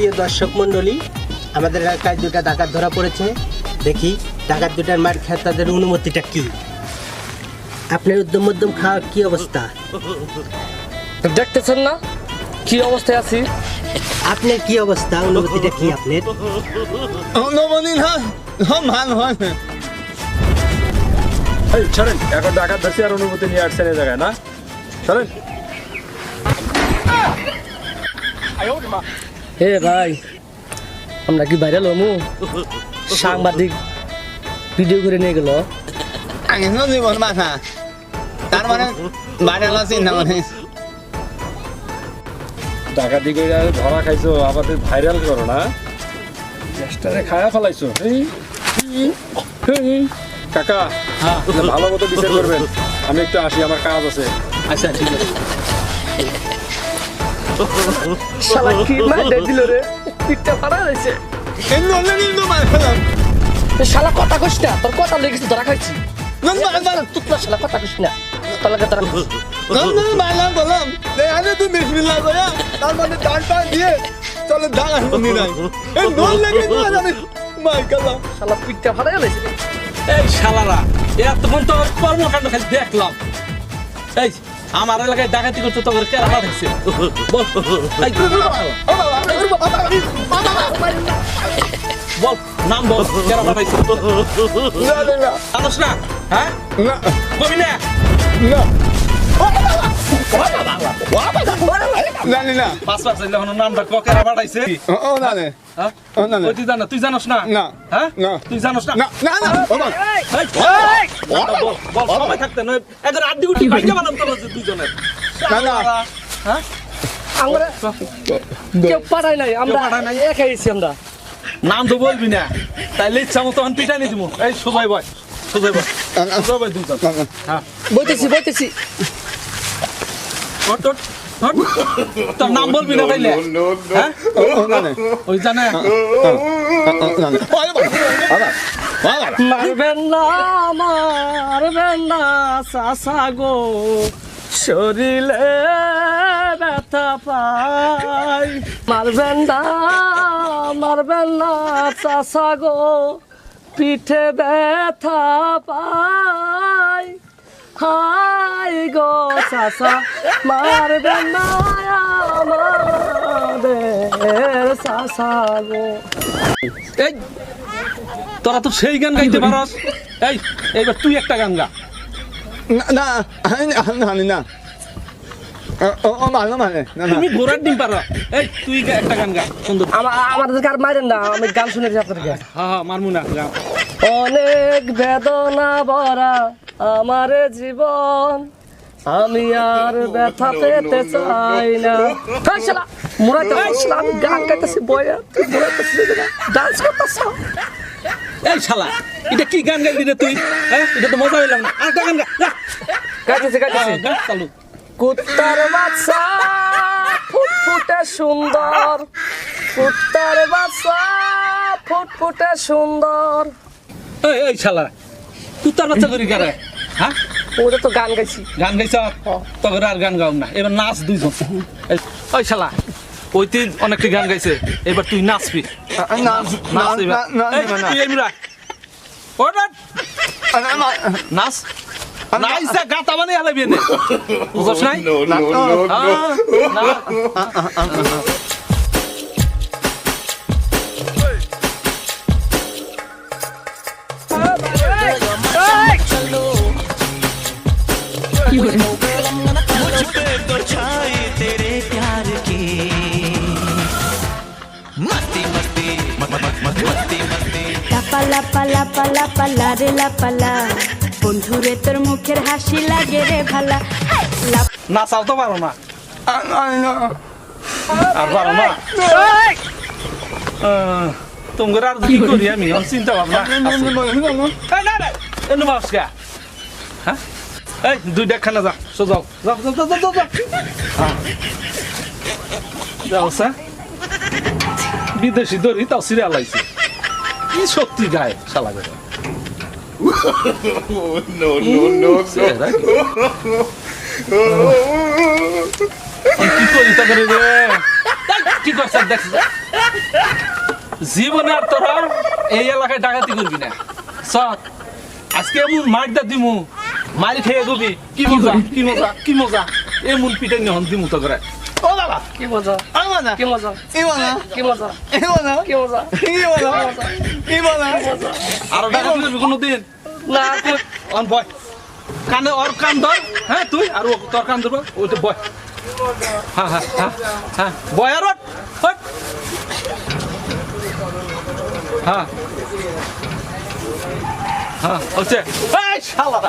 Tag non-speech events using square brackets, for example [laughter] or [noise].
প্রিয় দর্শক মণ্ডলী আমাদের এলাকায় দুটা ডাকাত ধরা পড়েছে। দেখি ডাকাত দুটার মার খেয়ে তাদের অনুমতিটা কি? আপনার উদ্যম মধ্যম খাওয়ার কি অবস্থা? দেখতেছেন না? কি অবস্থায় আছি? আপনার কি অবস্থা? অনুমতিটা কি আপনার? অনুমতি না ভালো হয় এই ছাড়েন এখন ডাকাত ধরছি আর অনুমতি নিয়ে আসছেন এই জায়গায় না? ছাড়েন হে ভাই আমরা কি ভাইরাল হমু সাংবাদিক ভিডিও করে নিয়ে গেল। আগে জীবন বাঁচা। তার মানে বাইরে আলো চিন্তা মানে ডাকাতি করে ধরা খাইছো আমাদের ভাইরাল করো না। চেষ্টারে খায়া ফেলাইছো। কাকা তাহলে ভালো মতো বিচার করবেন। আমি একটু আসি আমার কাজ আছে। আচ্ছা ঠিক আছে। শালা কি মাইন্ডে দিল রে? পিঠটা ফাড়া রয়েছে এই নলে কিন্তু মার ফেলাম শালা কথা কইস না। তোর কথা লেগেছে ধরা খাইছি। মার তুই না। শালা কথা কইস না। তোর লাগে ধরা নন নন মারলাম বললাম আরে তুই বিসমিল্লাহ করে তার মানে ডান টান দিয়ে চলে ডান আসবি নাই। এই নন লেগে তো জানি মার গেলাম। শালা পিঠটা ফাড়া রয়েছে এই শালারা এতক্ষণ তো কর্মকাণ্ড খালি দেখলাম। এই আমার এলাকায় ডাকাতি করতে তো কেরা পাঠাইছে বল। বল নাম বল কেরা পাঠাইছে জানোস না? হ্যাঁ? না। কবি না? তুই জানো? তুই জানোস না? না। না। তুই জানোস না? বল, থাকতে নয় আড্ডি ভাইকে বানাম দুজনের। হ্যাঁ আমরা কেউ পাঠাই নাই আমরা পাঠায় নাই? একাই আছি আমরা নাম তো বলবি না তাইলে ইচ্ছা মতো পিটাই নিয়ে দিব এই সোজাই বয় সোজাই বয় সোজাই বয় দুজন হ্যাঁ বইতেছি বইতেছি হট হট হট তোর নাম বলবি না তাইলে হ্যাঁ ওই জানে মারবেন না না চাষা গো, শরীরে ব্যথা পাই মারবেন না মারবেন না, চাষা গো, পিঠে ব্যথা পাই হাই গো, চাষা, মারবেন না আমাদের চাষা গো। এই তোরা তো সেই গান গাইতে পারস এই এইবার তুই একটা গান গা না না আমি আমি জানি না ও ও ভালো মানে না না তুমি ঘোড়ার ডিম পার এই তুই একটা গান গা সুন্দর আমাদের কার মারেন না আমি গান শুনেছি আপনাদেরকে হ্যাঁ হ্যাঁ মারমু না গা অনেক বেদনা ভরা আমার জীবন আমি আর ব্যথা পেতে চাই না আমি গান গাইতেছি বয়া তুই ডান্স করতেছ এই শালা এটা কি গান গাইলি রে তুই? হ্যাঁ? এটা তো মজা হইলাম না। আর গান গা হ্যাঁ, গা চালু। কুত্তার বাচ্চা ফুটফুটে সুন্দর। কুত্তার বাচ্চা ফুটফুটে সুন্দর। এই এই শালা তুই তার বাচ্চা করি কারে? হ্যাঁ? ওটা তো গান গাইছি। গান গাইছ? তখন আর গান গাও না। এবার নাচ দুইজন। এই, ওই শালা ওই তুই অনেকটি গান গাইছে। এবার তুই নাচবি। নাচ না এবার না এই, না তুই এমরা ওটা না নাচ নাচ যা গাতা মানে হালাবি নে বুঝছ নাই আহ, না। লাপালা পালা পালা পালা রে লাপালা বন্ধুরে তোর মুখের হাসি লাগে রে ভালা। লাপ- নাচাও তো পারো না। না আর পারো না। তোমার আর কি করি আমি চিন্তা ভাবনা না, না, হ্যাঁ? খানা হ্যাঁ। বিদেশি দড়ি তাও সিরিয়াল আইছে। কি সত্যি গায়ে শালা গায়ে [laughs] কি? করি তা করে রে? কি করছিস দেখছিস জীবনে আর তোরা এই এলাকায় ডাকাতি করবি না। সৎ আজকে এমন মারটা দিমু। মারি খেয়ে দিবি কি মজা কি মজা কি মজা। এমন পিঠে নিহন দিমু তো করে ও কি মজা? আমানা। কি মজা? ইমানা কি মজা? ইমানা কি মজা? ইমানা ইমানা আর ডাকাতি করবি কোনোদিন? না অন বয়। কানে ওর কান ধর। হ্যাঁ তুই? আর ও তোর কান ধরবো? ওইটা বয়। হ্যাঁ হ্যাঁ হ্যাঁ হ্যাঁ। বয় আর ওঠ। হ্যাঁ। হ্যাঁ হচ্ছে এই শালা।